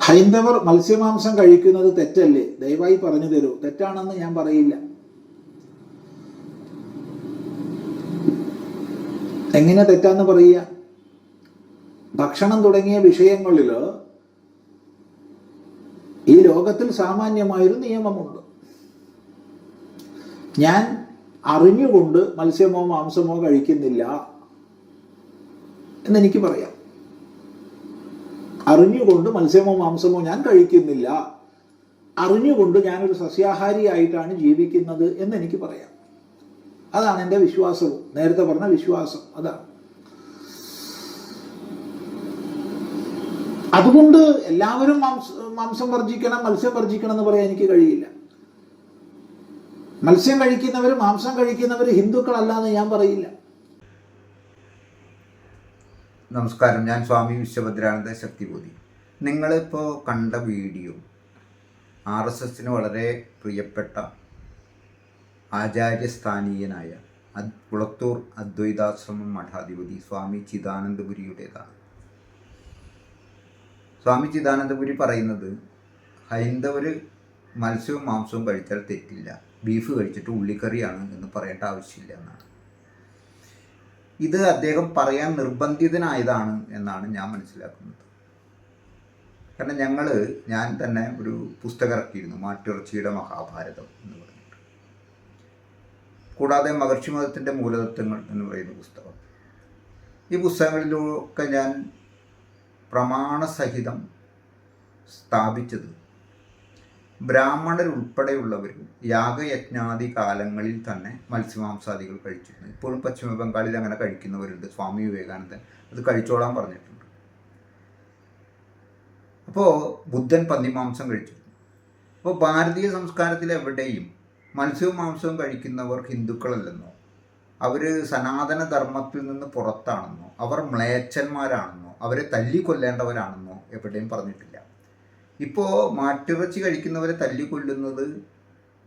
ഹൈന്ദവർ മത്സ്യമാംസം കഴിക്കുന്നത് തെറ്റല്ലേ? ദയവായി പറഞ്ഞു തരൂ. തെറ്റാണെന്ന് ഞാൻ പറയില്ല. എങ്ങനെ തെറ്റാന്ന് പറയുക? ഭക്ഷണം തുടങ്ങിയ വിഷയങ്ങളിൽ ഈ ലോകത്തിൽ സാമാന്യമായൊരു നിയമമുണ്ട്. ഞാൻ അറിഞ്ഞുകൊണ്ട് മത്സ്യമോ മാംസമോ കഴിക്കുന്നില്ല എന്നെനിക്ക് പറയാം. അറിഞ്ഞുകൊണ്ട് മത്സ്യമോ മാംസമോ ഞാൻ കഴിക്കുന്നില്ല. അറിഞ്ഞുകൊണ്ട് ഞാനൊരു സസ്യാഹാരിയായിട്ടാണ് ജീവിക്കുന്നത് എന്ന് എനിക്ക് പറയാം. അതാണ് എന്റെ വിശ്വാസവും. നേരത്തെ പറഞ്ഞ വിശ്വാസം. അതാണ്. അതുകൊണ്ട് എല്ലാവരും മാംസ മാംസം വർജിക്കണം മത്സ്യം വർജിക്കണം എന്ന് പറയാൻ എനിക്ക് കഴിയില്ല. മത്സ്യം കഴിക്കുന്നവർ മാംസം കഴിക്കുന്നവർ ഹിന്ദുക്കളല്ലാന്ന് ഞാൻ പറയില്ല. നമസ്കാരം. ഞാൻ സ്വാമി വിശ്വഭദ്രാനന്ദ ശക്തിബോധി. നിങ്ങളിപ്പോൾ കണ്ട വീഡിയോ ആർ എസ് എസിന് വളരെ പ്രിയപ്പെട്ട ആചാര്യസ്ഥാനീയനായ കുളത്തൂർ അദ്വൈതാശ്രമം മഠാധിപതി സ്വാമി ചിദാനന്ദപുരിയുടേതാണ്. സ്വാമി ചിദാനന്ദപുരി പറയുന്നത് ഹൈന്ദവർ മത്സ്യവും മാംസവും കഴിച്ചാൽ തെറ്റില്ല. ബീഫ് കഴിച്ചിട്ട് ഉള്ളിക്കറിയാണ് എന്ന് പറയേണ്ട ആവശ്യമില്ല എന്നാണ്. ഇത് അദ്ദേഹം പറയാൻ നിർബന്ധിതനായതാണ് എന്നാണ് ഞാൻ മനസ്സിലാക്കുന്നത്. കാരണം ഞങ്ങൾ ഞാൻ തന്നെ ഒരു പുസ്തകം ഇറക്കിയിരുന്നു മാട്ടിറച്ചിയുടെ മഹാഭാരതം എന്ന് പറഞ്ഞിട്ട്. കൂടാതെ മഹർഷി മതത്തിന്റെ മൂലതത്വങ്ങൾ എന്ന് പറയുന്ന പുസ്തകം. ഈ പുസ്തകങ്ങളിലൊക്കെ ഞാൻ പ്രമാണസഹിതം സ്ഥാപിച്ചത് ബ്രാഹ്മണരുൾപ്പെടെയുള്ളവർ യാഗയജ്ഞാദി കാലങ്ങളിൽ തന്നെ മത്സ്യമാംസാദികൾ കഴിച്ചിരുന്നു ഇപ്പോഴും പശ്ചിമ ബംഗാളിൽ അങ്ങനെ കഴിക്കുന്നവരുണ്ട്. സ്വാമി വിവേകാനന്ദൻ അത് കഴിച്ചോളാൻ പറഞ്ഞിട്ടുണ്ട്. അപ്പോൾ ബുദ്ധൻ പന്നിമാംസം കഴിച്ചിരുന്നു അപ്പോൾ ഭാരതീയ സംസ്കാരത്തിൽ എവിടെയും മത്സ്യവും മാംസവും കഴിക്കുന്നവർ ഹിന്ദുക്കളല്ലെന്നോ അവർ സനാതന ധർമ്മത്തിൽ നിന്ന് പുറത്താണെന്നോ അവർ മ്ലേച്ഛന്മാരാണെന്നോ അവരെ തല്ലിക്കൊല്ലേണ്ടവരാണെന്നോ എവിടെയും പറഞ്ഞിട്ടില്ല. ഇപ്പോൾ മാട്ടിറച്ചി കഴിക്കുന്നവരെ തല്ലിക്കൊല്ലുന്നത്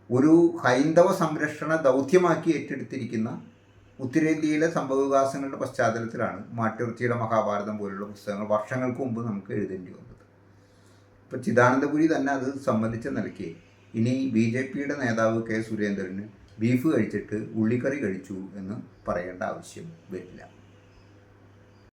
ഒരു ഹൈന്ദവ സംരക്ഷണ ദൗത്യമാക്കി ഏറ്റെടുത്തിരിക്കുന്ന ഉത്തരേന്ത്യയിലെ സംഭവവികാസങ്ങളുടെ പശ്ചാത്തലത്തിലാണ് മാട്ടിറച്ചിയുടെ മഹാഭാരതം പോലുള്ള പുസ്തകങ്ങൾ വർഷങ്ങൾക്ക് മുമ്പ് നമുക്ക് എഴുതേണ്ടി വന്നത്. ഇപ്പോൾ ചിദാനന്ദപുരി തന്നെ അത് സംബന്ധിച്ച നിലയ്ക്ക് ഇനി ബി ജെ പിയുടെ നേതാവ് കെ സുരേന്ദ്രന് ബീഫ് കഴിച്ചിട്ട് ഉള്ളിക്കറി കഴിച്ചു എന്ന് പറയേണ്ട ആവശ്യം വരില്ല.